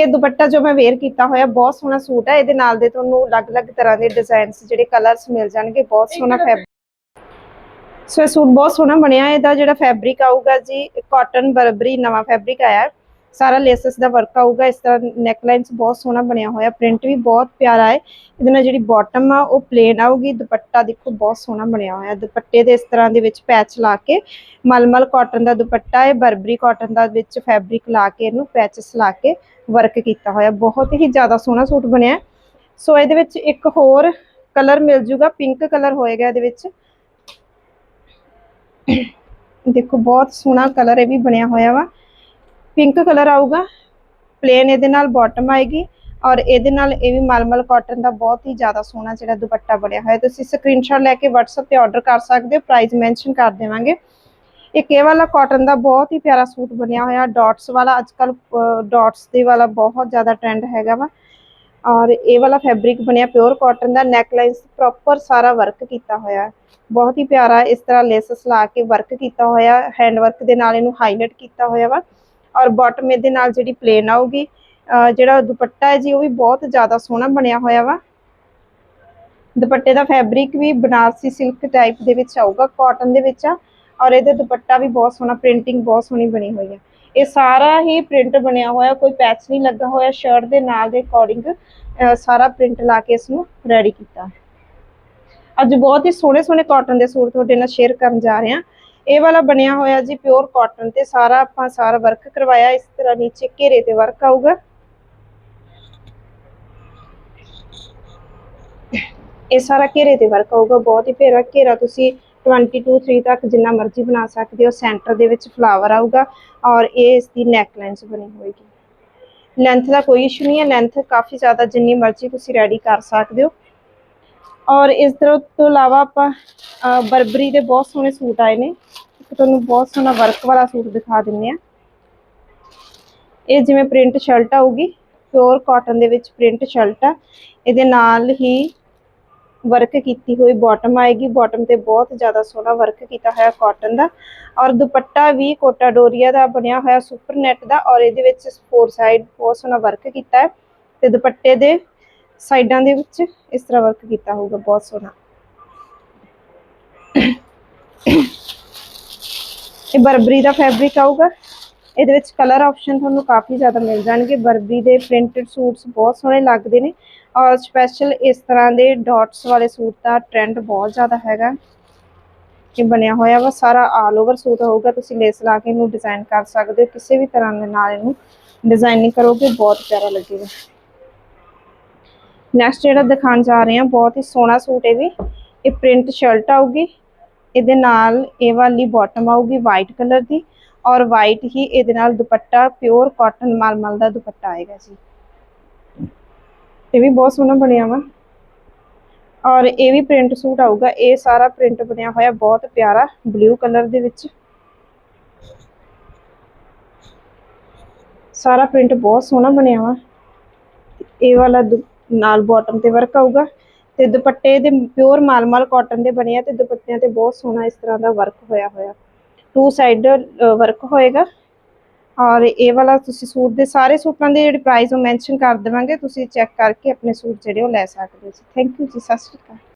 ਇਹ ਦੁਪੱਟਾ ਜੋ ਮੈਂ ਵੇਅਰ ਕੀਤਾ ਹੋਇਆ ਬਹੁਤ ਸੋਹਣਾ ਸੂਟ ਹੈ ਇਹਦੇ ਨਾਲ ਦੇ ਤੁਹਾਨੂੰ ਅਲੱਗ-ਅਲੱਗ ਤਰ੍ਹਾਂ ਦੇ ਡਿਜ਼ਾਈਨਸ ਜਿਹੜੇ ਕਲਰਸ ਮਿਲ ਜਾਣਗੇ ਬਹੁਤ ਸੋਹਣਾ ਫੈਬਰਿਕ ਸੋ ਇਹ ਸੂਟ ਬਹੁਤ ਸੋਹਣਾ ਬਣਿਆ। ਇਹਦਾ ਜਿਹੜਾ ਫੈਬਰਿਕ ਆਊਗਾ ਜੀ ਕਾਟਨ ਬਰਬਰੀ ਨਵਾਂ ਫੈਬਰਿਕ ਆਇਆ। ਸਾਰਾ ਲੇਸਸ ਦਾ ਵਰਕ ਆਊਗਾ, ਇਸ ਤਰ੍ਹਾਂ ਨੈਕਲਾਈਨਸ ਬਹੁਤ ਸੋਹਣਾ ਬਣਿਆ ਹੋਇਆ ਪ੍ਰਿੰਟ ਵੀ ਬਹੁਤ ਪਿਆਰਾ ਹੈ। ਇਹਦੇ ਨਾਲ ਜਿਹੜੀ ਬਾਟਮ ਆ, ਉਹ ਪਲੇਨ ਆਊਗੀ, ਦੁਪੱਟਾ ਦੇਖੋ ਬਹੁਤ ਸੋਹਣਾ ਬਣਿਆ ਹੋਇਆ, ਦੁਪੱਟੇ ਦੇ ਇਸ ਤਰ੍ਹਾਂ ਦੇ ਵਿੱਚ ਪੈਚ ਲਾ ਕੇ, ਮਲਮਲ ਕਾਟਨ ਦਾ ਦੁਪੱਟਾ ਹੈ, ਬਰਬਰੀ ਕਾਟਨ ਦਾ ਵਿੱਚ ਫੈਬਰਿਕ ਲਾ ਕੇ ਇਹਨੂੰ ਪੈਚਸ ਲਾ ਕੇ ਵਰਕ ਕੀਤਾ ਹੋਇਆ, ਬਹੁਤ ਹੀ ਜ਼ਿਆਦਾ ਸੋਹਣਾ ਸੂਟ ਬਣਿਆ। ਸੋ ਇਹਦੇ ਵਿੱਚ ਇੱਕ ਹੋਰ ਕਲਰ ਮਿਲ ਜੂਗਾ ਪਿੰਕ ਕਲਰ ਹੋਏਗਾ ਇਹਦੇ ਵਿੱਚ। ਦੇਖੋ ਬਹੁਤ ਸੋਹਣਾ ਕਲਰ ਇਹ ਵੀ ਬਣਿਆ ਹੋਇਆ ਵਾ। ਪਿੰਕ ਕਲਰ ਆਊਗਾ। ਪਲੇਨ ਇਹਦੇ ਨਾਲ ਬਾਟਮ ਆਏਗੀ ਔਰ ਇਹਦੇ ਨਾਲ ਇਹ ਵੀ ਮਲਮਲ ਕਾਟਨ ਦਾ ਬਹੁਤ ਹੀ ਜ਼ਿਆਦਾ ਸੋਹਣਾ ਜਿਹੜਾ ਦੁਪੱਟਾ ਬਣਿਆ ਹੋਇਆ। ਤੁਸੀਂ ਸਕਰੀਨਸ਼ਾਟ ਲੈ ਕੇ WhatsApp ਤੇ ਆਰਡਰ ਕਰ ਸਕਦੇ ਹੋ ਪ੍ਰਾਈਸ ਮੈਂਸ਼ਨ ਕਰ ਦੇਵਾਂਗੇ। ਇੱਕ ਇਹ ਵਾਲਾ ਕਾਟਨ ਦਾ ਬਹੁਤ ਹੀ ਪਿਆਰਾ ਸੂਟ ਬਣਿਆ ਹੋਇਆ। ਡਾਟਸ ਵਾਲਾ ਅੱਜਕੱਲ ਡਾਟਸ ਦੇ ਵਾਲਾ ਬਹੁਤ ਜ਼ਿਆਦਾ ਟ੍ਰੈਂਡ ਹੈਗਾ ਵਾ। ਔਰ ਇਹ ਵਾਲਾ ਫੈਬਰਿਕ ਬਣਿਆ ਪਿਓਰ ਕਾਟਨ ਦਾ। ਨੈਕ ਪ੍ਰੋਪਰ ਸਾਰਾ ਵਰਕ ਕੀਤਾ ਹੋਇਆ। ਬਹੁਤ ਹੀ ਪਿਆਰਾ ਇਸ ਤਰ੍ਹਾਂ ਲੇਸਸ ਲਾ ਕੇ ਵਰਕ ਕੀਤਾ ਹੋਇਆ। ਹੈਂਡ ਵਰਕ ਦੇ ਨਾਲ ਇਹਨੂੰ ਹਾਈਲਾਈਟ ਕੀਤਾ ਹੋਇਆ ਵਾ। ਔਰ ਬਾਟਮ ਇਹਦੇ ਨਾਲ ਜਿਹੜੀ ਪਲੇਨ ਆਊਗੀ ਜਿਹੜਾ ਦੁਪੱਟਾ ਹੈ ਜੀ, ਉਹ ਵੀ ਬਹੁਤ ਜ਼ਿਆਦਾ ਸੋਹਣਾ ਬਣਿਆ ਹੋਇਆ ਵਾ। ਦੁਪੱਟੇ ਦਾ ਫੈਬਰਿਕ ਵੀ ਬਨਾਰਸੀ ਸਿਲਕ ਟਾਈਪ ਦੇ ਵਿੱਚ ਆਊਗਾ ਕਾਟਨ ਦੇ ਵਿੱਚ ਆ, ਔਰ ਇਹਦੇ ਦੁਪੱਟਾ ਵੀ ਬਹੁਤ ਸੋਹਣਾ ਪ੍ਰਿੰਟਿੰਗ ਬਹੁਤ ਸੋਹਣੀ ਬਣੀ ਹੋਈ ਹੈ ਇਹ ਸਾਰਾ ਹੀ ਪ੍ਰਿੰਟ ਬਣਿਆ ਹੋਇਆ, ਕੋਈ ਪੈਚ ਨਹੀਂ ਲੱਗਾ ਹੋਇਆ ਸ਼ਰਟ ਦੇ ਨਾਲ ਦੇ ਅਕੋਰਡਿੰਗ ਸਾਰਾ ਪ੍ਰਿੰਟ ਲਾ ਕੇ ਇਸ ਨੂੰ ਰੈਡੀ ਕੀਤਾ। ਅੱਜ ਬਹੁਤ ਹੀ ਸੋਹਣੇ ਸੋਹਣੇ ਕਾਟਨ ਦੇ ਸੂਟ ਤੁਹਾਡੇ ਨਾਲ ਸ਼ੇਅਰ ਕਰਨ ਜਾ ਰਹੇ ਹਾਂ। ਇਹ ਵਾਲਾ ਬਣਿਆ ਹੋਇਆ ਜੀ ਪਿਓਰ ਕਾਟਨ ਤੇ ਸਾਰਾ ਆਪਾਂ ਸਾਰਾ ਵਰਕ ਕਰਵਾਇਆ, ਇਸ ਤਰ੍ਹਾਂ ਨੀਚੇ ਘੇਰੇ ਤੇ ਵਰਕ ਆਊਗਾ। ਇਹ ਸਾਰਾ ਘੇਰੇ ਤੇ ਵਰਕ ਆਊਗਾ, ਬਹੁਤ ਹੀ ਪਿਆਰਾ ਘੇਰਾ ਤੁਸੀਂ 22 3 ਤੱਕ ਜਿੰਨਾ ਮਰਜ਼ੀ ਬਣਾ ਸਕਦੇ ਹੋ ਸੈਂਟਰ ਦੇ ਵਿੱਚ ਫਲਾਵਰ ਆਊਗਾ ਔਰ ਇਹ ਇਸ ਦੀ ਨੈਕ ਬਣੀ ਹੋਏਗੀ। ਲੈਂਥ ਦਾ ਕੋਈ ਇਸ਼ੂ ਨਹੀਂ ਹੈ ਲੈਂਥ ਕਾਫੀ ਜ਼ਿਆਦਾ ਜਿੰਨੀ ਮਰਜ਼ੀ ਤੁਸੀਂ ਰੈਡੀ ਕਰ ਸਕਦੇ ਹੋ। ਔਰ ਇਸ ਤਰ੍ਹਾਂ ਤੋਂ ਇਲਾਵਾ ਆਪਾਂ ਬਰਬਰੀ ਦੇ ਬਹੁਤ ਸੋਹਣੇ ਸੂਟ ਆਏ ਨੇ। ਇੱਕ ਤੁਹਾਨੂੰ ਬਹੁਤ ਸੋਹਣਾ ਵਰਕ ਵਾਲਾ ਸੂਟ ਦਿਖਾ ਦਿੰਨੇ ਆ। ਇਹ ਜਿਵੇਂ ਪ੍ਰਿੰਟ ਸ਼ਰਟ ਆਊਗੀ, ਪਿਓਰ ਕਾਟਨ ਦੇ ਵਿੱਚ ਪ੍ਰਿੰਟ ਸ਼ਰਟ ਆ। ਇਹਦੇ ਨਾਲ ਹੀ ਵਰਕ ਕੀਤੀ ਹੋਈ ਬਾਟਮ ਆਏਗੀ। ਬਾਟਮ ਤੇ ਬਹੁਤ ਜ਼ਿਆਦਾ ਸੋਹਣਾ ਵਰਕ ਕੀਤਾ ਹੋਇਆ ਕਾਟਨ ਦਾ। ਔਰ ਦੁਪੱਟਾ ਵੀ ਕੋਟਾ ਡੋਰੀਆ ਦਾ ਬਣਿਆ ਹੋਇਆ, ਸੁਪਰ ਨੈਟ ਦਾ। ਔਰ ਇਹਦੇ ਵਿੱਚ ਫੋਰ ਸਾਈਡ ਬਹੁਤ ਸੋਹਣਾ ਵਰਕ ਕੀਤਾ ਹੈ। ਤੇ ਦੁਪੱਟੇ ਦੇ ਸਾਈਡਾਂ ਦੇ ਵਿੱਚ ਇਸ ਤਰ੍ਹਾਂ ਵਰਕ ਕੀਤਾ ਹੋਊਗਾ, ਬਹੁਤ ਸੋਹਣਾ। ਇਹ ਬਰਬਰੀ ਦਾ ਫੈਬਰਿਕ ਆਊਗਾ। ਇਹਦੇ ਵਿੱਚ ਕਲਰ ਆਪਸ਼ਨ ਤੁਹਾਨੂੰ ਕਾਫੀ ਜ਼ਿਆਦਾ ਮਿਲ ਜਾਣਗੇ। ਬਰਬਰੀ ਦੇ ਪ੍ਰਿੰਟਡ ਸੂਟਸ ਬਹੁਤ ਸੋਹਣੇ ਲੱਗਦੇ ਨੇ। ਔਰ ਸਪੈਸ਼ਲ ਇਸ ਤਰ੍ਹਾਂ ਦੇ ਡਾਟਸ ਵਾਲੇ ਸੂਟ ਦਾ ਟ੍ਰੈਂਡ ਬਹੁਤ ਜ਼ਿਆਦਾ ਹੈਗਾ। ਇਹ ਬਣਿਆ ਹੋਇਆ ਵਾ, ਸਾਰਾ ਆਲ ਓਵਰ ਸੂਟ ਹੋਊਗਾ। ਤੁਸੀਂ ਲੇਸ ਲਾ ਕੇ ਇਹਨੂੰ ਡਿਜ਼ਾਈਨ ਕਰ ਸਕਦੇ ਹੋ। ਕਿਸੇ ਵੀ ਤਰ੍ਹਾਂ ਦੇ ਨਾਲ ਇਹਨੂੰ ਡਿਜ਼ਾਈਨਿੰਗ ਕਰੋਗੇ, ਬਹੁਤ ਪਿਆਰਾ ਲੱਗੇਗਾ। ਨੈਕਸਟ ਜਿਹੜਾ ਦਿਖਾਉਣ ਜਾ ਰਹੇ ਹਾਂ, ਬਹੁਤ ਹੀ ਸੋਹਣਾ ਸੂਟ ਇਹ ਵੀ। ਇਹ ਪ੍ਰਿੰਟ ਸ਼ਰਟ ਆਊਗੀ। ਇਹਦੇ ਨਾਲ ਇਹ ਵਾਲੀ ਬਾਟਮ ਆਊਗੀ ਵਾਈਟ ਕਲਰ ਦੀ ਔਰ ਵਾਈਟ ਹੀ ਇਹਦੇ ਨਾਲ ਦੁਪੱਟਾ ਪਿਓਰ ਕਾਟਨ ਮਲਮਲ ਦਾ ਦੁਪੱਟਾ ਆਏਗਾ ਜੀ। ਇਹ ਵੀ ਬਹੁਤ ਸੋਹਣਾ ਬਣਿਆ ਵਾ। ਔਰ ਇਹ ਵੀ ਪ੍ਰਿੰਟ ਸੂਟ ਆਊਗਾ। ਇਹ ਸਾਰਾ ਪ੍ਰਿੰਟ ਬਣਿਆ ਹੋਇਆ, ਬਹੁਤ ਪਿਆਰਾ ਬਲੂ ਕਲਰ ਦੇ ਵਿੱਚ। ਸਾਰਾ ਪ੍ਰਿੰਟ ਬਹੁਤ ਸੋਹਣਾ ਬਣਿਆ ਵਾ। ਇਹ ਵਾਲਾ ਦੁ- ਨਾਲ ਬਾਟਮ ਤੇ ਵਰਕ ਆਊਗਾ ਤੇ ਦੁਪੱਟੇ ਦੇ ਪਿਓਰ ਮਾਲਮਲ ਕਾਟਨ ਦੇ ਬਣੇ ਆ ਤੇ ਦੁਪੱਟਿਆਂ ਤੇ ਬਹੁਤ ਸੋਹਣਾ ਇਸ ਤਰ੍ਹਾਂ ਦਾ ਵਰਕ ਹੋਇਆ ਹੋਇਆ। ਟੂ ਸਾਈਡ ਵਰਕ ਹੋਏਗਾ। ਔਰ ਇਹ ਵਾਲਾ ਤੁਸੀਂ ਸੂਟ ਦੇ ਸਾਰੇ ਸੂਟਾਂ ਦੇ ਜਿਹੜੇ ਪ੍ਰਾਈਸ ਉਹ ਮੈਂਸ਼ਨ ਕਰ ਦੇਵਾਂਗੇ, ਤੁਸੀਂ ਚੈੱਕ ਕਰਕੇ ਆਪਣੇ ਸੂਟ ਜਿਹੜੇ ਉਹ ਲੈ ਸਕਦੇ ਹੋ। ਥੈਂਕ ਯੂ ਜੀ, ਸਤਿ ਸ਼੍ਰੀ ਅਕਾਲ।